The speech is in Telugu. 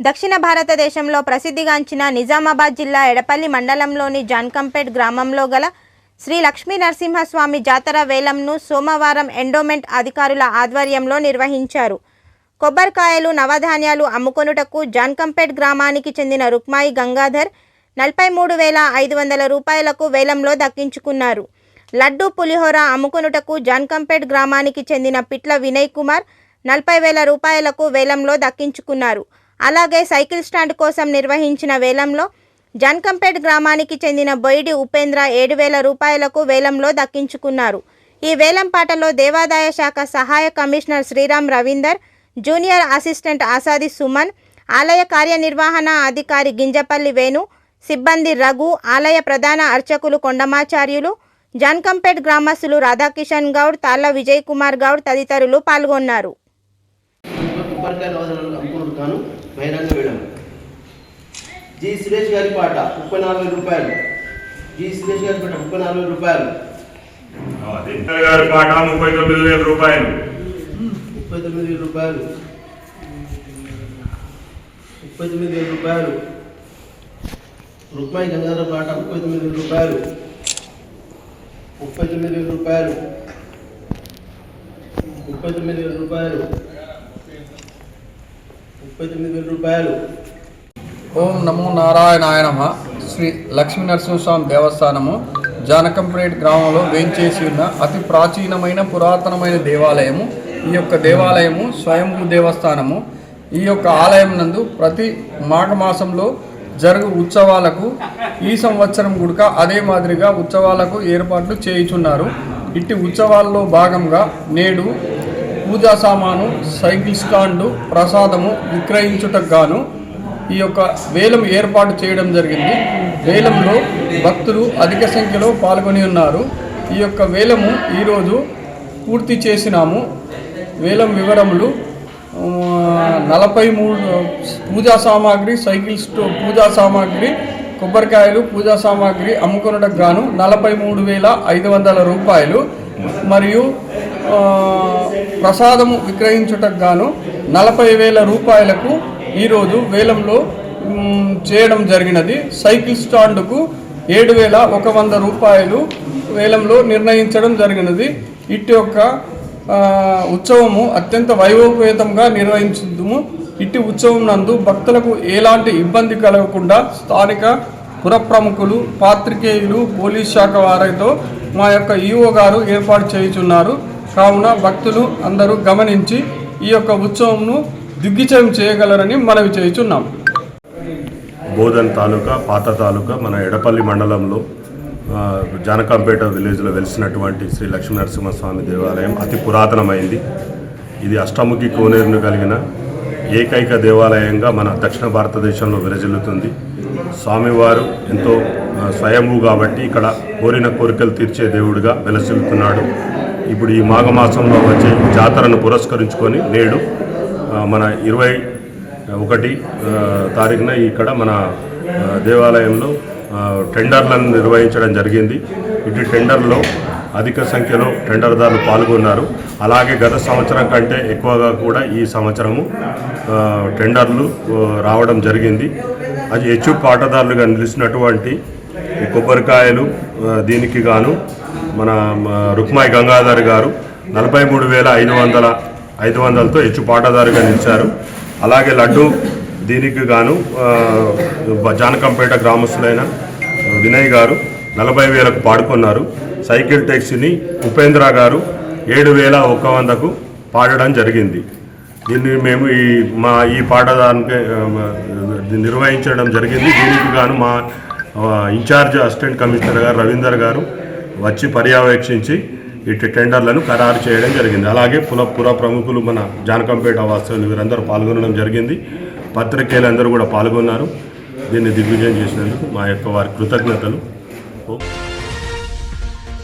దక్షిణ భారతదేశంలో ప్రసిద్ధిగాంచిన నిజామాబాద్ జిల్లా ఎడపల్లి మండలంలోని జాన్కంపేట్ గ్రామంలో గల శ్రీ లక్ష్మీ నరసింహస్వామి జాతర వేలంను సోమవారం ఎండోమెంట్ అధికారుల ఆధ్వర్యంలో నిర్వహించారు. కొబ్బరికాయలు నవధాన్యాలు అమ్ముకొనుటకు జాన్కంపేట్ గ్రామానికి చెందిన రుక్మాయి గంగాధర్ నలభై మూడు వేల ఐదు వందల రూపాయలకు వేలంలో దక్కించుకున్నారు. లడ్డు పులిహోర అమ్ముకొనుటకు జాన్కంపేట్ గ్రామానికి చెందిన పిట్ల వినయ్ కుమార్ నలభై వేల రూపాయలకు వేలంలో దక్కించుకున్నారు. అలాగే సైకిల్ స్టాండ్ కోసం నిర్వహించిన వేలంలో జాన్కంపేట్ గ్రామానికి చెందిన బొయిడి ఉపేంద్ర ఏడు వేల రూపాయలకు వేలంలో దక్కించుకున్నారు. ఈ వేలం పాటలో దేవాదాయ శాఖ సహాయ commissioner Sriram Ravinder junior assistant Asadi Suman ఆలయ కార్యనిర్వహణ అధికారి గింజపల్లి వేణు సిబ్బంది రఘు ఆలయ ప్రధాన అర్చకులు కొండమాచార్యులు జన్కంపేట్ గ్రామస్తులు రాధాకిషన్ గౌడ్ తాళ్ళ విజయ్ కుమార్ గౌడ్ తదితరులు పాల్గొన్నారు. నవదనాలు అమ్ముకున్నాడు కాను బహిరంగ వేయడం జి సురేష్ గారి పాట ముప్పై నాలుగు వేల రూపాయలు. జి సురేష్ గారి పాట ముప్పై నాలుగు రూపాయలు. గారి పాట ముప్పై తొమ్మిది వేల రూపాయలు. ముప్పై తొమ్మిది వేల రూపాయలు. ముప్పై తొమ్మిది వేల రూపాయలు. రుక్మాయి గంగాధర పాట ముప్పై తొమ్మిది వేల రూపాయలు. ముప్పై తొమ్మిది వేల రూపాయలు. ముప్పై తొమ్మిది వేల రూపాయలు. ముప్పై తొమ్మిది వేల రూపాయలు. ఓం నమో నారాయణాయ శ్రీ లక్ష్మీ నరసింహస్వామి దేవస్థానము జానకంపేట్ గ్రామంలో వేంచేసి ఉన్న అతి ప్రాచీనమైన పురాతనమైన దేవాలయము. ఈ యొక్క దేవాలయము స్వయంభూ దేవస్థానము. ఈ యొక్క ఆలయం నందు ప్రతి మాఘమాసంలో జరుగు ఉత్సవాలకు ఈ సంవత్సరం గుడక అదే మాదిరిగా ఉత్సవాలకు ఏర్పాట్లు చేయుచున్నారు. ఇట్టి ఉత్సవాల్లో భాగంగా నేడు పూజా సామాను సైకిల్ స్టాండు ప్రసాదము విక్రయించుటకు గాను ఈ యొక్క వేలం ఏర్పాటు చేయడం జరిగింది. వేలంలో భక్తులు అధిక సంఖ్యలో పాల్గొని ఉన్నారు. ఈ యొక్క వేలము ఈరోజు పూర్తి చేసినాము. వేలం వివరములు నలభై మూడు పూజా సామాగ్రి సైకిల్ స్టో పూజా సామాగ్రి కొబ్బరికాయలు పూజా సామాగ్రి అమ్ముకొనడానికి గాను నలభై మూడు వేల ఐదు వందల రూపాయలు. మరియు ప్రసాదము విక్రయించుటకు గాను నలభై వేల రూపాయలకు ఈరోజు వేలంలో చేయడం జరిగినది. సైకిల్ స్టాండ్కు ఏడు వేల ఒక వంద రూపాయలు వేలంలో నిర్ణయించడం జరిగినది. ఇటు యొక్క ఉత్సవము అత్యంత వైభవపేతంగా నిర్వహించుము ఇట్టి ఉత్సవం నందు భక్తులకు ఎలాంటి ఇబ్బంది కలగకుండా స్థానిక పుర ప్రముఖులు పాత్రికేయులు పోలీస్ శాఖ వారితో మా యొక్క ఈఓ గారు ఏర్పాటు చేయుచున్నారు. కావున భక్తులు అందరూ గమనించి ఈ యొక్క ఉత్సవంను దిగ్విజయం చేయగలరని మనవి చేయుచున్నాం. బోధన్ తాలూకా పాత తాలూకా మన ఎడపల్లి మండలంలో జానకంపేట విలేజ్లో వెలిసినటువంటి శ్రీ లక్ష్మీ నరసింహస్వామి దేవాలయం అతి పురాతనమైంది. ఇది అష్టముఖి కోనేరును కలిగిన ఏకైక దేవాలయంగా మన దక్షిణ భారతదేశంలో విరజిల్లుతుంది. స్వామివారు ఎంతో స్వయంభూ కాబట్టి ఇక్కడ కోరిన కోరికలు తీర్చే దేవుడిగా వెలసిల్లుతున్నాడు. ఇప్పుడు ఈ మాఘమాసంలో వచ్చే జాతరను పురస్కరించుకొని నేడు మన ఇరవై ఒకటి తారీఖున ఇక్కడ మన దేవాలయంలో టెండర్లను నిర్వహించడం జరిగింది. ఇటు టెండర్లో అధిక సంఖ్యలో టెండర్దారులు పాల్గొన్నారు. అలాగే గత సంవత్సరం కంటే ఎక్కువగా కూడా ఈ సంవత్సరము టెండర్లు రావడం జరిగింది. అది హెచ్చు పాటదారులుగా నిలిచినటువంటి కొబ్బరికాయలు దీనికి గాను మన రుక్మాయి గంగాధర్ గారు నలభై మూడు వేల ఐదు వందల ఐదు వందలతో హెచ్చు పాటదారుగా నిలిచారు. అలాగే లడ్డు దీనికి గాను జానకంపేట గ్రామస్తులైన వినయ్ గారు నలభై వేలకు పాడుకున్నారు. సైకిల్ ట్యాక్సీని ఉపేంద్ర గారు ఏడు వేల ఒక్క వందకు పాడడం జరిగింది. దీన్ని మేము ఈ మా ఈ పాటదానికి నిర్వహించడం జరిగింది. దీనికి గాను మా ఇన్ఛార్జ్ అసిస్టెంట్ కమిషనర్ గారు రవీందర్ గారు వచ్చి పర్యవేక్షించి ఇటు టెండర్లను ఖరారు చేయడం జరిగింది. అలాగే పుల పుర ప్రముఖులు మన జానకంపేట వాస్తవులు వీరందరూ పాల్గొనడం జరిగింది. పత్రికేయులందరూ కూడా పాల్గొన్నారు. దీన్ని దిగ్విజయం చేసినందుకు మా యొక్క వారి కృతజ్ఞతలు.